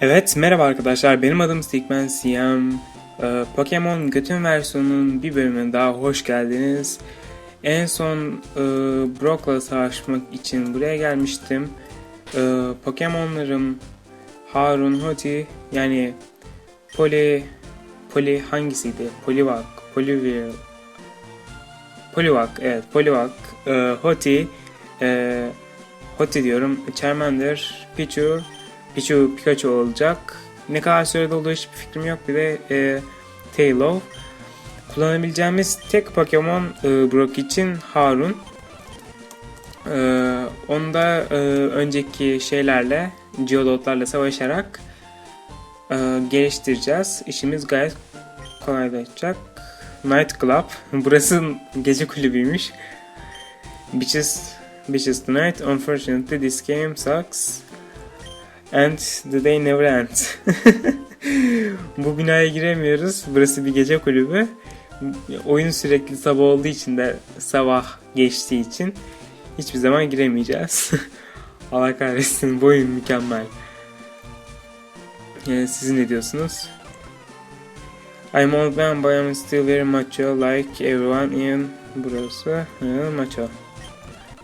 Evet, merhaba arkadaşlar. Benim adım Stickman CM. Ee, Pokemon Götün versiyonunun bir bölümüne daha hoş geldiniz. En son e, Brock'la savaşmak için buraya gelmiştim. Ee, Pokemon'larım Harun Hoti yani Poli Poli hangisiydi? Poliwag, Poliwhirl Poliwag, evet Poliwag, e, Hoti, e, Hoti diyorum, Charmander, Pichu, Pichu Pikachu olacak. Ne kadar sürede olduğu hiçbir fikrim yok. Bir de e, Taillow. Kullanabileceğimiz tek Pokemon e, Brock için Harun. E, onu da e, önceki şeylerle, Geodude'larla savaşarak e, geliştireceğiz. İşimiz gayet kolaylaşacak. Night Club. Burası gece kulübüymüş. Bitches, bitches tonight. Unfortunately this game sucks. And the day never ends. Bu binaya giremiyoruz. Burası bir gece kulübü. Oyun sürekli sabah olduğu için de sabah geçtiği için hiçbir zaman giremeyeceğiz. Allah kahretsin bu oyun mükemmel. Yani siz ne diyorsunuz? I'm old man but I'm still very macho like everyone in burası macho.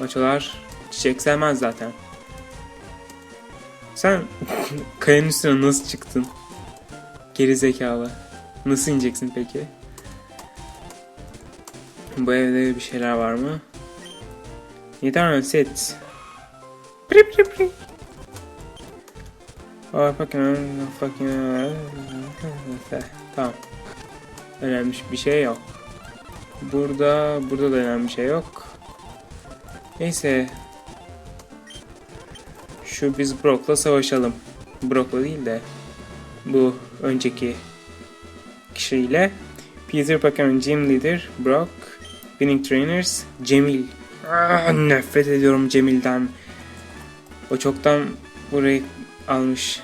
Maçolar çiçek sevmez zaten. Sen kayanın üstüne nasıl çıktın? Geri zekalı. Nasıl ineceksin peki? Bu evde bir şeyler var mı? Yeter set. Pri pri pri. Oh fucking fucking Tamam. Önemli bir şey yok. Burada burada da önemli bir şey yok. Neyse. Şu biz Brock'la savaşalım. Brock'la değil de bu önceki kişiyle. Peter Pokemon Gym Leader Brock. Winning Trainers Cemil. Ah, nefret ediyorum Cemil'den. O çoktan burayı almış.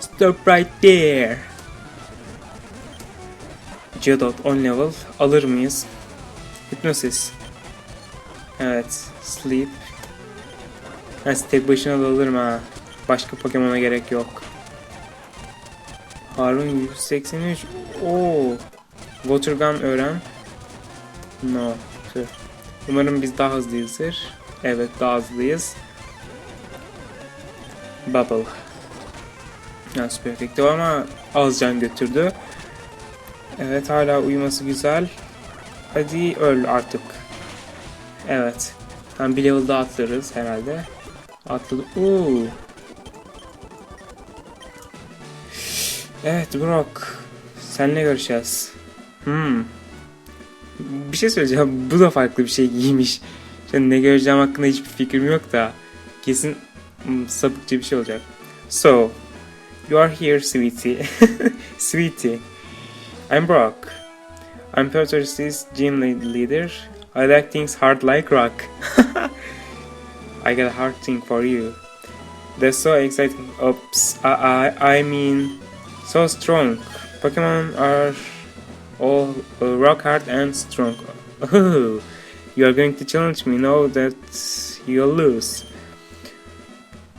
Stop right there. Geodude 10 level alır mıyız? Hipnosis. Evet. Sleep. Ben tek başına da alırım ha. Başka Pokemon'a gerek yok. Harun 183. Oo. Water Gun öğren. No. Umarım biz daha hızlıyızdır. Evet daha hızlıyız. Bubble. Yani süper efekti ama az can götürdü. Evet hala uyuması güzel. Hadi öl artık. Evet. Hem bir level daha atlarız herhalde. Atladı. Oo. Evet Brock. Seninle görüşeceğiz. Hmm. Bir şey söyleyeceğim. Bu da farklı bir şey giymiş. Şimdi ne göreceğim hakkında hiçbir fikrim yok da. Kesin hmm, sapıkça bir şey olacak. So, you are here sweetie. sweetie. I'm Brock. I'm Petrus's gym leader. I like things hard like rock. I got a hard thing for you. That's so exciting. Oops. I, I, I mean, so strong. Pokemon are all uh, rock hard and strong. You are going to challenge me. Know that you'll lose.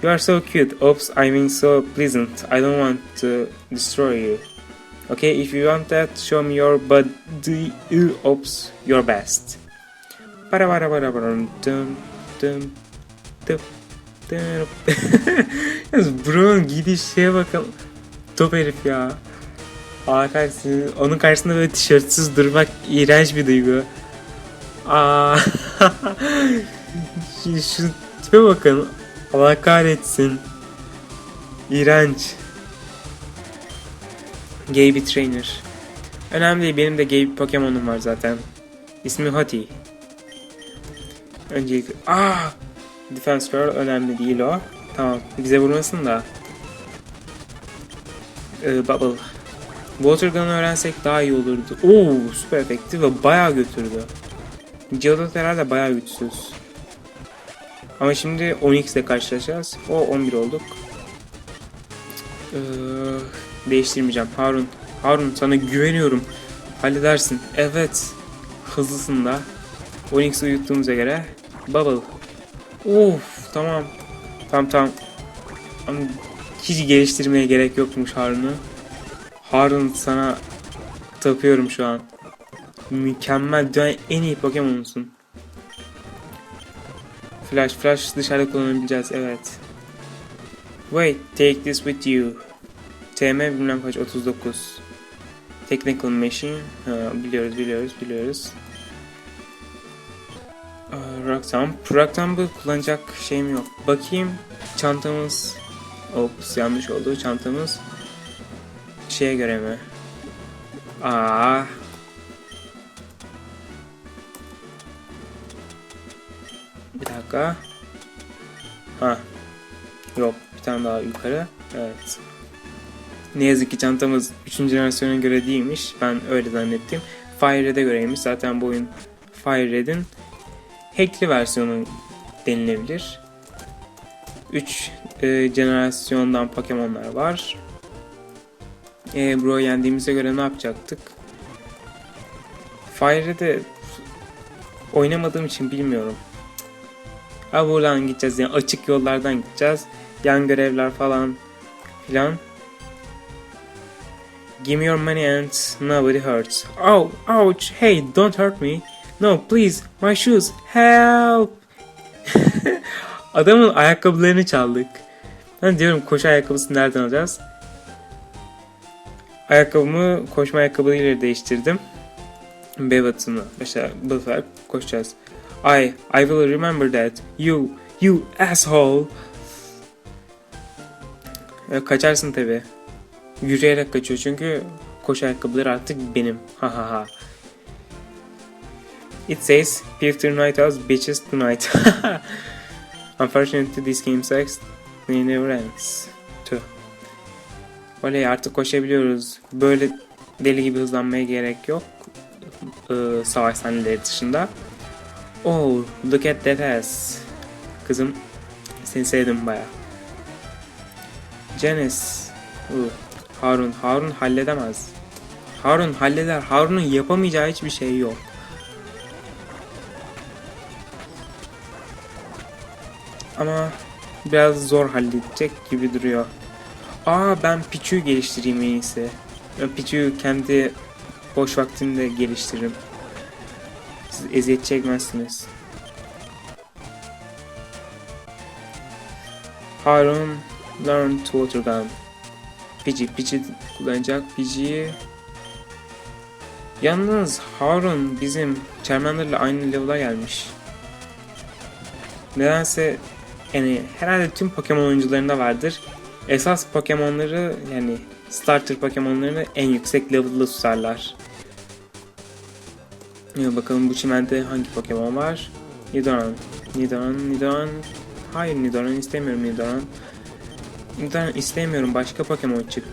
You are so cute. Oops. I mean, so pleasant. I don't want to destroy you. Okay, if you want that, show me your body. Oops, your best. Para para para para dum dum dum dum. Yalnız Bro'nun giydiği şeye bakalım. Top herif ya. Aa karşısında, onun karşısında böyle tişörtsüz durmak iğrenç bir duygu. Aa. şu, şu tipe bakın. Allah kahretsin. İğrenç. Gay bir trainer. Önemli değil benim de gay bir Pokemon'um var zaten. İsmi Hoti. Öncelikle... Aa! Defense Girl önemli değil o. Tamam. Bize vurmasın da. Ee, bubble. Water Gun'ı öğrensek daha iyi olurdu. Oo süper efektif ve bayağı götürdü. Geodude herhalde bayağı güçsüz. Ama şimdi 10x ile karşılaşacağız. O 11 olduk. Ee, değiştirmeyeceğim. Harun. Harun sana güveniyorum. Halledersin. Evet. Hızlısın da. 10x uyuttuğumuza göre. Bubble. Of tamam. Tamam tamam. Ama hiç geliştirmeye gerek yokmuş Harun'u. Harun sana tapıyorum şu an. Mükemmel. Dünyanın en iyi Pokemon'sun. Flash, flash dışarıda kullanabileceğiz. Evet. Wait, take this with you. TM bilmem kaç 39. Technical Machine. Ha, biliyoruz, biliyoruz, biliyoruz. Rock Thumb. Rock Thumb'ı kullanacak şeyim yok. Bakayım çantamız. Ops yanlış oldu. Çantamız şeye göre mi? Aa. Bir dakika. Ha. Yok, bir tane daha yukarı. Evet. Ne yazık ki çantamız 3. jenerasyona göre değilmiş. Ben öyle zannettim. Fire Red'e göreymiş. Zaten bu oyun Fire Red'in hackli versiyonu denilebilir. 3 e, jenerasyondan Pokemon'lar var. E, bro yendiğimize göre ne yapacaktık? Fire'de oynamadığım için bilmiyorum. Ha buradan gideceğiz yani açık yollardan gideceğiz. Yan görevler falan filan. Give me your money and nobody hurts. Oh, ouch, hey, don't hurt me. No, please, my shoes, help. Adamın ayakkabılarını çaldık. Ben diyorum koşu ayakkabısını nereden alacağız? Ayakkabımı koşma ayakkabılarıyla değiştirdim. B batını mesela basarak koşacağız. I, I will remember that. You, you asshole. Kaçarsın tabi. Yürüyerek kaçıyor çünkü koşu ayakkabıları artık benim. Ha ha ha. It says Peter Night House bitches tonight. Unfortunately this game sucks. It never ends. Tüh. Oley artık koşabiliyoruz. Böyle deli gibi hızlanmaya gerek yok. Ee, savaş sahneleri dışında. Oh, look at that ass. Kızım, seni sevdim baya. Janice. Uh, Harun, Harun halledemez. Harun halleder. Harun'un yapamayacağı hiçbir şey yok. Ama biraz zor halledecek gibi duruyor. Aa ben Pichu'yu geliştireyim en iyisi. Pichu'yu kendi boş vaktimde geliştiririm. Siz eziyet çekmezsiniz. Harun Learn to Water Gun. Pidgey, Pidgey kullanacak. Pidgey'i Yalnız Harun bizim Charmander'la aynı level'a gelmiş. Nedense yani herhalde tüm Pokemon oyuncularında vardır. Esas Pokemon'ları yani starter Pokemon'larını en yüksek level'da tutarlar. Ya bakalım bu çimende hangi Pokemon var? Nidoran. Nidoran, Nidoran. Hayır Nidoran istemiyorum Nidoran. Nidoran istemiyorum başka Pokemon çık.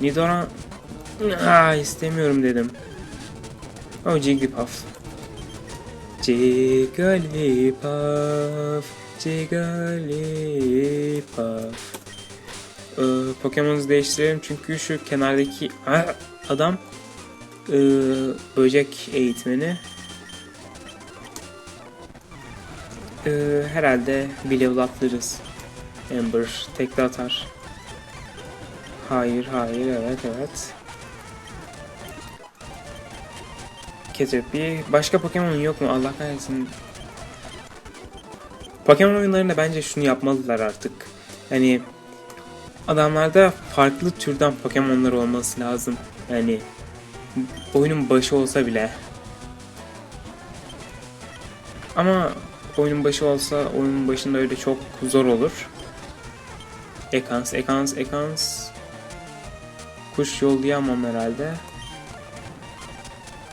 Nidoran. Aa, istemiyorum dedim. Oh Jigglypuff. Jigglypuff. Jigglypuff. Ee, Pokemon'u değiştirelim çünkü şu kenardaki adam ee, böcek eğitmeni. Ee, herhalde bir level atlarız. Ember tekte atar. Hayır, hayır, evet, evet. Caterpie. Başka Pokemon yok mu? Allah kahretsin. Pokemon oyunlarında bence şunu yapmalılar artık. Yani adamlarda farklı türden Pokemon'lar olması lazım. Yani oyunun başı olsa bile. Ama oyunun başı olsa oyunun başında öyle çok zor olur. Ekans, Ekans, Ekans. Kuş yollayamam herhalde.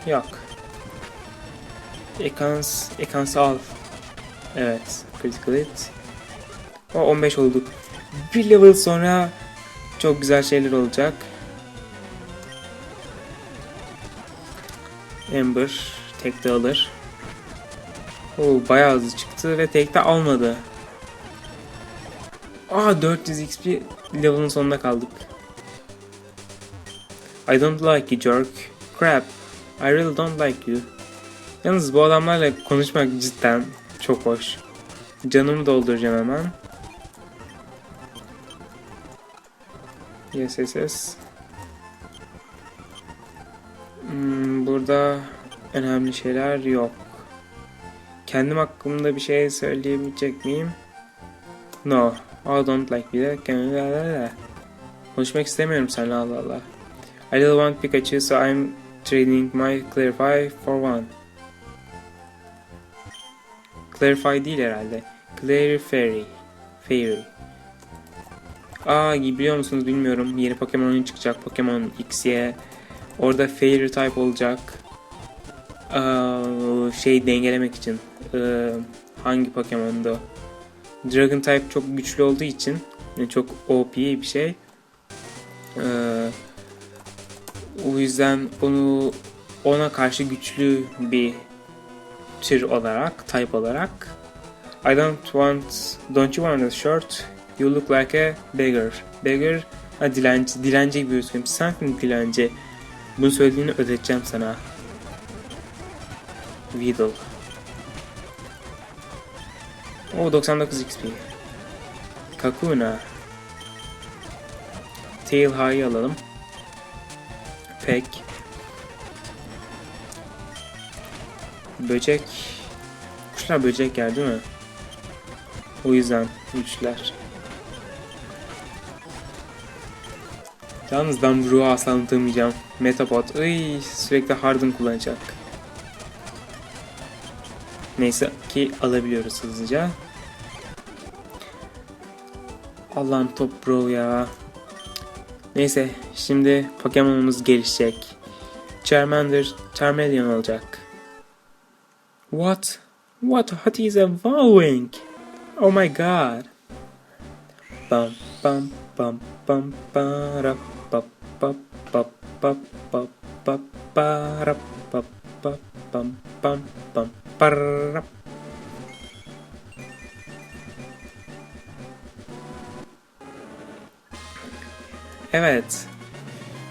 Yok. Ekans, Ekans al. Evet, critical hit. O 15 olduk. Bir level sonra çok güzel şeyler olacak. Ember tekte alır. Oo bayağı hızlı çıktı ve tekte almadı. Aa 400 XP level'ın sonunda kaldık. I don't like you jerk. Crap. I really don't like you. Yalnız bu adamlarla konuşmak cidden çok hoş. Canımı dolduracağım hemen. Yes yes yes. Hmm, burada önemli şeyler yok. Kendim hakkımda bir şey söyleyebilecek miyim? No. I don't like you. Konuşmak istemiyorum seninle Allah Allah. I don't want Pikachu so I'm trading my Clarify for one. Clarify değil herhalde. Clarifairy. Fairy. Aa biliyor musunuz bilmiyorum. Yeni Pokemon oyunu çıkacak. Pokemon XY. Orada Fairy type olacak. Aa, şey dengelemek için. Ee, hangi Pokemon'da? Dragon type çok güçlü olduğu için yani çok OP bir şey. Ee, o yüzden onu ona karşı güçlü bir tür olarak, type olarak I don't want, don't you want a shirt? You look like a beggar. Beggar, ha dilenci, dilenci gibi gözüküyorum. Sensin dilenci. Bunu söylediğini ödeteceğim sana. Weedle. O 99 XP. Kakuna. Tail High'ı alalım. Peck. Böcek. Kuşlar böcek yer değil mi? O yüzden güçler. Yalnız ben bu ruhu asla unutamayacağım. Metapod. Iy, sürekli Harden kullanacak. Neyse ki alabiliyoruz hızlıca. Allah'ım top bro ya. Neyse şimdi Pokemon'umuz gelişecek. Charmander, Charmeleon olacak. What? What? What is evolving? Oh my god. Bum bum bum bum para pap pap pap pap pap pap para pap pap pam pam pam para Evet.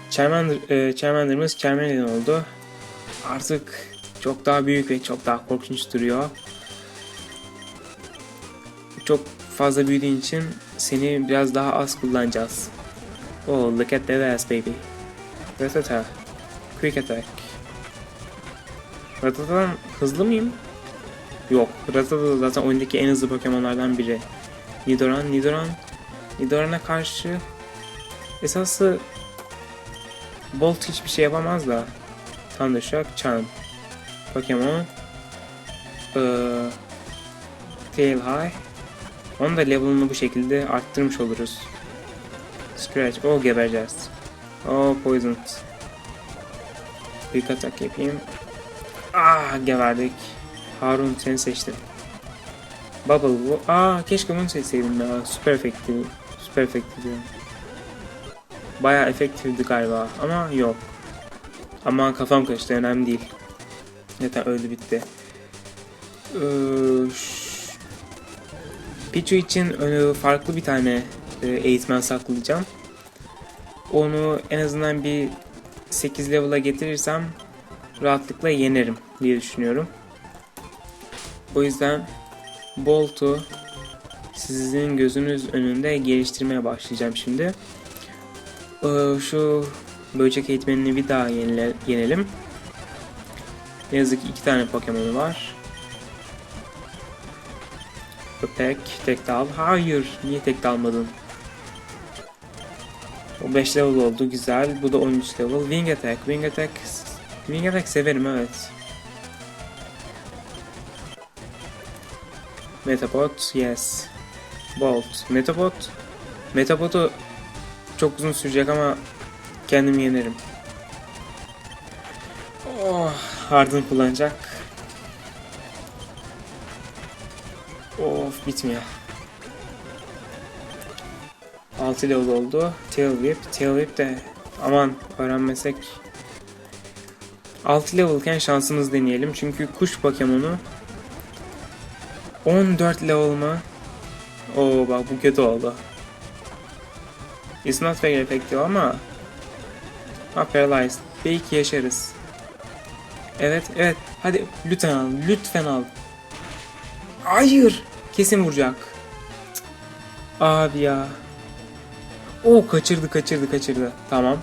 Charmander, e, Charmander'ımız Charmeleon oldu. Artık çok daha büyük ve çok daha korkunç duruyor. Çok fazla büyüdüğün için seni biraz daha az kullanacağız. Oh, look at that ass baby. Ratata. Quick attack. Ratata'dan hızlı mıyım? Yok. Ratata zaten oyundaki en hızlı Pokemon'lardan biri. Nidoran, Nidoran. Nidoran'a karşı esası Bolt hiçbir şey yapamaz da. Thundershock, Charm. Pokemon. Ee, Tail High. Onun da level'ını bu şekilde arttırmış oluruz. Scratch. O gebereceğiz. O poisoned. Quick attack yapayım. Ah geberdik. Harun seni seçtim. Bubble bu. Aa keşke bunu seçseydim ya. Super efekti. Super efekti diyorum. Baya efektifti galiba ama yok. Ama kafam karıştı önemli değil. Zaten öldü bitti. Ee, Pichu için e, farklı bir tane e, eğitmen saklayacağım. Onu en azından bir 8 level'a getirirsem rahatlıkla yenerim diye düşünüyorum. O yüzden Bolt'u sizin gözünüz önünde geliştirmeye başlayacağım şimdi. Ee, şu böcek eğitmenini bir daha yenile, yenelim. Ne yazık ki iki tane Pokemon var. Köpek tek dal. Hayır. Niye tek dalmadın? O 5 level oldu. Güzel. Bu da 13 level. Wing Attack. Wing Attack. Wing Attack severim evet. Metapod. Yes. Bolt. Metapod. Metapod'u çok uzun sürecek ama kendim yenerim. Oh, Harden kullanacak. Of bitmiyor. 6 level oldu. Tail Whip. Tail Whip de aman öğrenmesek 6 levelken şansımız deneyelim. Çünkü kuş Pokemon'u 14 level mı? Oo bak bu kötü oldu. It's not very effective ama Ha paralyzed. Belki yaşarız. Evet evet. Hadi lütfen al. Lütfen al. Hayır. Kesin vuracak. Cık. Abi ya. O kaçırdı kaçırdı kaçırdı. Tamam.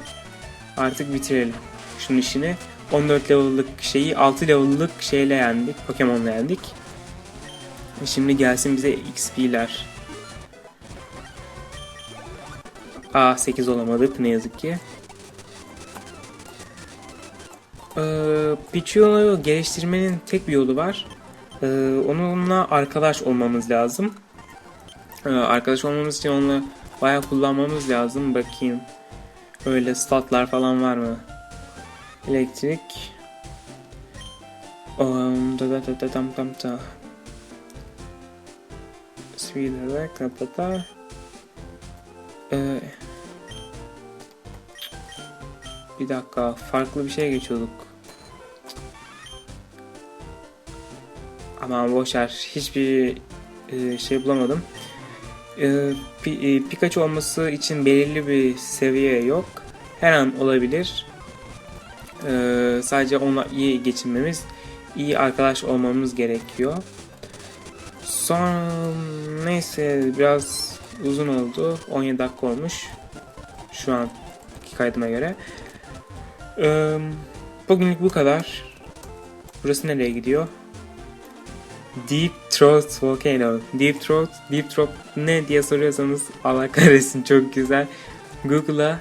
Artık bitirelim. Şunun işini. 14 level'lık şeyi 6 level'lık şeyle yendik. Pokemon'la yendik. Şimdi gelsin bize XP'ler. Aa 8 olamadık ne yazık ki. Ee, Pichu'yu geliştirmenin tek bir yolu var. Ee, onunla arkadaş olmamız lazım. Ee, arkadaş olmamız için onunla bayağı kullanmamız lazım. Bakayım. Öyle statlar falan var mı? Elektrik. Um, da da da da dam da. Ee, bir dakika, farklı bir şeye geçiyorduk. Aman boşver, hiçbir e, şey bulamadım. E, Pi- e, Pikachu olması için belirli bir seviye yok. Her an olabilir. E, sadece onunla iyi geçinmemiz, iyi arkadaş olmamız gerekiyor. Son neyse biraz uzun oldu. 17 dakika olmuş. Şu an kaydıma göre. Ee, bugünlük bu kadar. Burası nereye gidiyor? Deep Throat Volcano. Deep Throat, Deep Throat ne diye soruyorsanız Allah kahretsin çok güzel. Google'a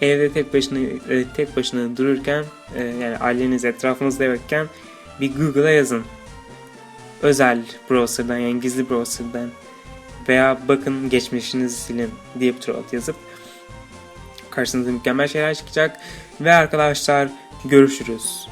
evde tek başına e, tek başına dururken e, yani aileniz etrafınızda yokken bir Google'a yazın. Özel browser'dan yani gizli browser'dan veya bakın geçmişinizi silin Deep Throat yazıp karşınıza mükemmel şeyler çıkacak. Ve arkadaşlar görüşürüz.